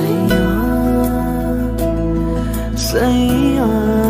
sa'yo. Sa'yo.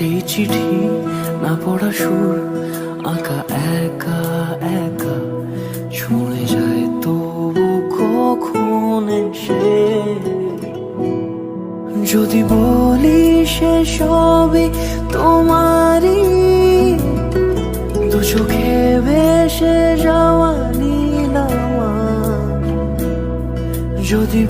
সেই চিঠি না পড়া সুর, আঁকা একা একা ছুঁড়ে যায় তবু কখন সে যদি বলি সে সবই তোমারই, দু চোখে ভেসে যাওয়া নীলামা যদি